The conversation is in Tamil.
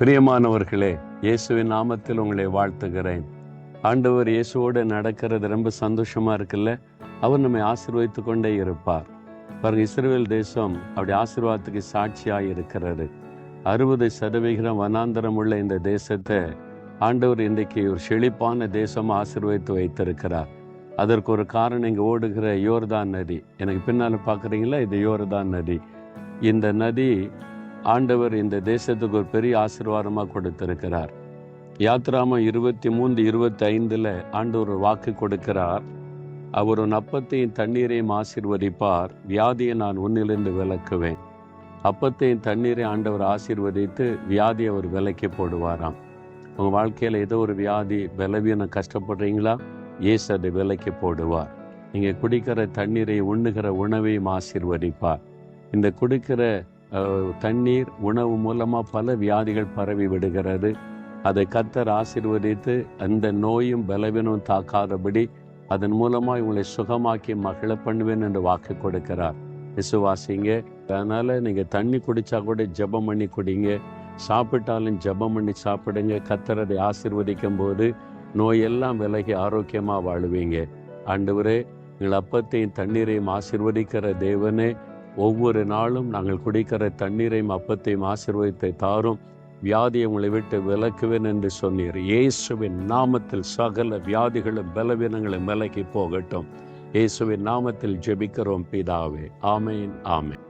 பிரியமானவர்களே இயேசுவின் நாமத்தில் உங்களை வாழ்த்துகிறேன். ஆண்டவர் இயேசுவோடு நடக்கிறது ரொம்ப சந்தோஷமா இருக்குல்ல? அவர் நம்மை ஆசீர்வதித்து கொண்டே இருப்பார். பாருங்க இஸ்ரேல் தேசம் அப்படி ஆசீர்வாதத்துக்கு சாட்சியாக இருக்கிறது. அறுபது சதவிகிதம் வனாந்தரம் உள்ள இந்த தேசத்தை ஆண்டவர் இன்றைக்கு ஒரு செழிப்பான தேசம் ஆசீர்வதித்து வைத்திருக்கிறார். அதற்கு ஒரு காரணம் இங்கே ஓடுகிற யோர்தான் நதி. எனக்கு பின்னால் பார்க்குறீங்களா இது யோர்தான் நதி. இந்த நதி ஆண்டவர் இந்த தேசத்துக்கு ஒரு பெரிய ஆசீர்வாதமாக கொடுத்திருக்கிறார். யாத்ராம இருபத்தி மூன்று இருபத்தி ஐந்தில் ஆண்டவர் ஒரு வாக்கு கொடுக்கிறார். அவர் உன் அப்பத்தையும் தண்ணீரையும் ஆசீர்வதிப்பார். வியாதியை நான் உன்னிலிருந்து விலக்குவேன். அப்பத்தையும் தண்ணீரை ஆண்டவர் ஆசீர்வதித்து வியாதியை அவர் விலக்கி போடுவாராம். உங்கள் வாழ்க்கையில் ஏதோ ஒரு வியாதி விளவியனை கஷ்டப்படுறீங்களா? ஏசு அதை விலக்கி போடுவார். நீங்கள் குடிக்கிற தண்ணீரை உண்ணுகிற உணவையும் ஆசீர்வதிப்பார். இந்த குடிக்கிற தண்ணீர் உணவு மூலமாக பல வியாதிகள் பரவி விடுகிறது. அதை கத்தர் ஆசீர்வதித்து அந்த நோயும் பலவீனமும் தாக்காதபடி அதன் மூலமாக உங்களை சுகமாக்கி மகிழ பண்ணுவேன் என்று வாக்கு கொடுக்கிறார். விசுவாசிங்க அதனால நீங்க தண்ணி குடிச்சா கூட ஜெபம் பண்ணி குடிங்க. சாப்பிட்டாலும் ஜெபம் பண்ணி சாப்பிடுங்க. கத்தரதை ஆசிர்வதிக்கும் போது நோயெல்லாம் விலகி ஆரோக்கியமா வாழுவீங்க. ஆண்டவரே எங்கள் அப்பத்தையும் தண்ணீரையும் ஆசீர்வதிக்கிற தேவனே ஒவ்வொரு நாளும் நாங்கள் குடிக்கிற தண்ணீரையும் அப்பத்தையும் ஆசீர்வதித்தை தாரும். வியாதியை உங்களை விட்டு விலக்குவேன் என்று சொன்னீர். இயேசுவின் நாமத்தில் சகல வியாதிகளும் பலவீனங்களும் விலக்கி போகட்டும். இயேசுவின் நாமத்தில் ஜெபிக்கிறோம் பிதாவே. ஆமேன் ஆமேன்.